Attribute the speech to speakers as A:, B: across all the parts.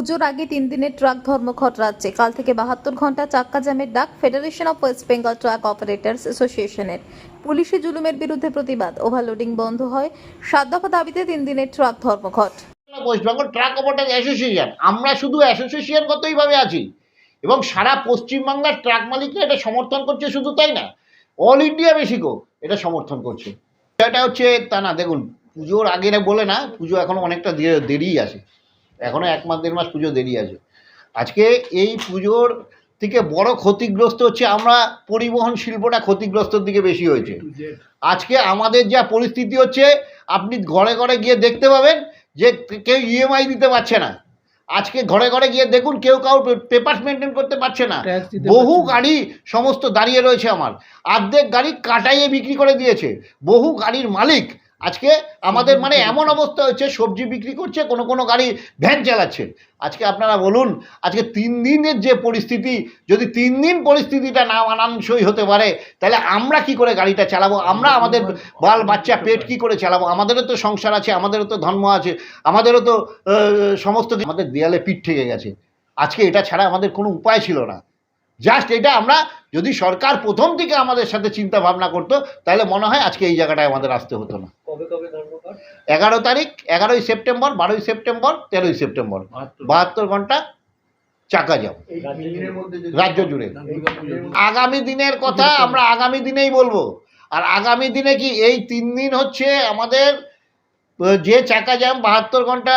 A: পুজোর আগে তিন দিনের ট্রাক ধর্মঘট রাজ্যে। কাল থেকে বাহাত্তর ঘণ্টা চাক্কা জ্যামের ডাক federation of West Bengal truck operators অ্যাসোসিয়েশনের পুলিশি জুলুমের বিরুদ্ধে প্রতিবাদ। ওভারলোডিং বন্ধ হয়। সাত দফা দাবিতে তিন দিনের ট্রাক ধর্মঘট।
B: West Bengal truck operator association আমরা শুধু অ্যাসোসিয়েশনগতইভাবে আছি। এবং সারা পশ্চিমবাংলার ট্রাক মালিকরা এটা সমর্থন করছে শুধু তাই না। অল ইন্ডিয়া বেশিকো এটা সমর্থন করছে। এটা হচ্ছে, তা না, দেখুন, পুজোর আগে বলে না, পুজো এখন অনেকটা দে- দেরিই আছে। এখনও এক মাস দেড় মাস পুজো দেরি আছে। আজকে এই পুজোর থেকে বড় ক্ষতিগ্রস্ত হচ্ছে আমরা পরিবহন শিল্পটা ক্ষতিগ্রস্তর দিকে বেশি হয়েছে। আজকে আমাদের যা পরিস্থিতি হচ্ছে আপনি ঘরে ঘরে গিয়ে দেখতে পাবেন যে কেউ ইএমআই দিতে পারছে না। আজকে ঘরে ঘরে গিয়ে দেখুন কেউ কাউ পেপার মেনটেন করতে পারছে না। বহু গাড়ি সমস্ত দাঁড়িয়ে রয়েছে আমার। অর্ধেক গাড়ি কাটাইয়ে বিক্রি করে দিয়েছে। বহু গাড়ির মালিক আজকে আমাদের মানে এমন অবস্থা হয়েছে, সবজি বিক্রি করছে, কোনো কোনো গাড়ি ভ্যান চালাচ্ছে। আজকে আপনারা বলুন, আজকে তিন দিনের যে পরিস্থিতি, যদি তিন দিন পরিস্থিতিটা না মানানসই হতে পারে, তাহলে আমরা কি করে গাড়িটা চালাবো? আমরা আমাদের বাল, বাচ্চা, পেট কি করে চালাবো? আমাদেরও তো সংসার আছে, আমাদেরও তো ধর্ম আছে, আমাদেরও তো সমস্ত আমাদের দেয়ালে পিঠ থেকে গেছে। আজকে এটা ছাড়া আমাদের কোনো উপায় ছিল না। জাস্ট এটা আমরা যদি সরকার প্রথম থেকে আমাদের সাথে চিন্তা ভাবনা করতো, তাহলে মনে হয় আজকে এই জায়গাটায় আমাদের আসতে হতো না। এগারো তারিখ এগারোই সেপ্টেম্বর বারোই সেপ্টেম্বর তেরোই সেপ্টেম্বর। বাহাত্তর। ঘণ্টা চাকা যাব রাজ্য জুড়ে। আগামী দিনের কথা আমরা আগামী দিনেই বলব। আর আগামী দিনে কি এই তিন দিন হচ্ছে আমাদের যে চাকা জ্যাম বাহাত্তর ঘণ্টা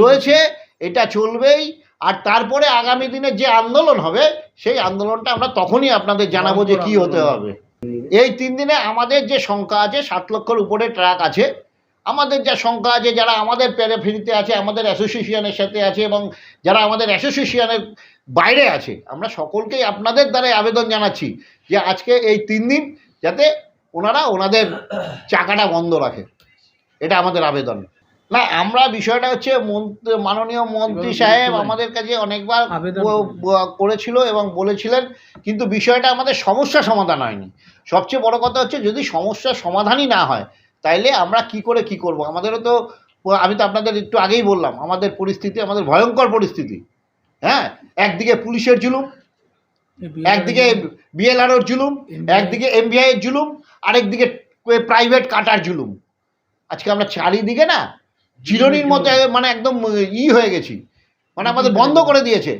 B: রয়েছে এটা চলবেই। আর তারপরে আগামী দিনে যে আন্দোলন হবে সেই আন্দোলনটা আমরা তখনই আপনাদের জানাব যে কি হতে হবে। এই তিন দিনে আমাদের যে সংখ্যা আছে, সাত লক্ষর উপরে ট্রাক আছে। আমাদের যা সংখ্যা আছে, যারা আমাদের প্যারাফিরিতে আছে, আমাদের অ্যাসোসিয়েশনের সাথে আছে এবং যারা আমাদের অ্যাসোসিয়েশনের বাইরে আছে, আমরা সকলকেই আপনাদের দ্বারাই আবেদন জানাচ্ছি যে আজকে এই তিন দিন যাতে ওনারা ওনাদের চাকাটা বন্ধ রাখে। এটা আমাদের আবেদন। না আমরা বিষয়টা হচ্ছে মন্ত্রী মাননীয় মন্ত্রী সাহেব আমাদের কাছে অনেকবার করেছিল এবং বলেছিলেন কিন্তু বিষয়টা আমাদের সমস্যা সমাধান হয়নি। সবচেয়ে বড় কথা হচ্ছে যদি সমস্যার সমাধানই না হয় তাইলে আমরা কি করে কি করব? আমাদেরও তো আমি তো আপনাদের একটু আগেই বললাম আমাদের পরিস্থিতি আমাদের ভয়ঙ্কর পরিস্থিতি। হ্যাঁ একদিকে পুলিশের জুলুম একদিকে বিএলআরওর জুলুম। একদিকে এমবিআই এর জুলুম। আরেকদিকে প্রাইভেট কাটার জুলুম। আজকে আমরা চারিদিকে না চিরনির মতো মানে একদম ই হয়ে গেছি। মানে আমাদের বন্ধ করে দিয়েছে।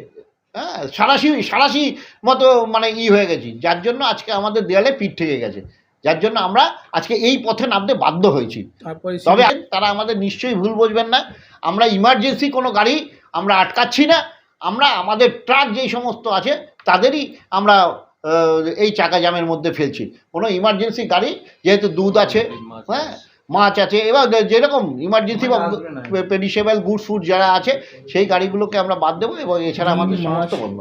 B: হ্যাঁ সারাশি সারাশি মতো মানে ই হয়ে গেছি। যার জন্য আজকে আমাদের দেয়ালে পিঠ থেকে গেছে। যার জন্য আমরা আজকে এই পথে নামতে বাধ্য হয়েছি।
C: তারপরে
B: তবে তারা আমাদের নিশ্চয়ই ভুল বুঝবেন না। আমরা ইমার্জেন্সি কোনো গাড়ি আমরা আটকাচ্ছি না। আমরা আমাদের ট্রাক যেই সমস্ত আছে তাদেরই আমরা এই চাকা জামের মধ্যে ফেলছি। কোনো ইমার্জেন্সি গাড়ি যেহেতু দুধ আছে হ্যাঁ মাছ আছে। এবার যেরকম ইমার্জেন্সি বা পেরিসেবল গুডস ফুড যারা আছে সেই গাড়িগুলোকে আমরা বাদ দেবো এবং এছাড়া আমাদের সমস্ত বন্ধ।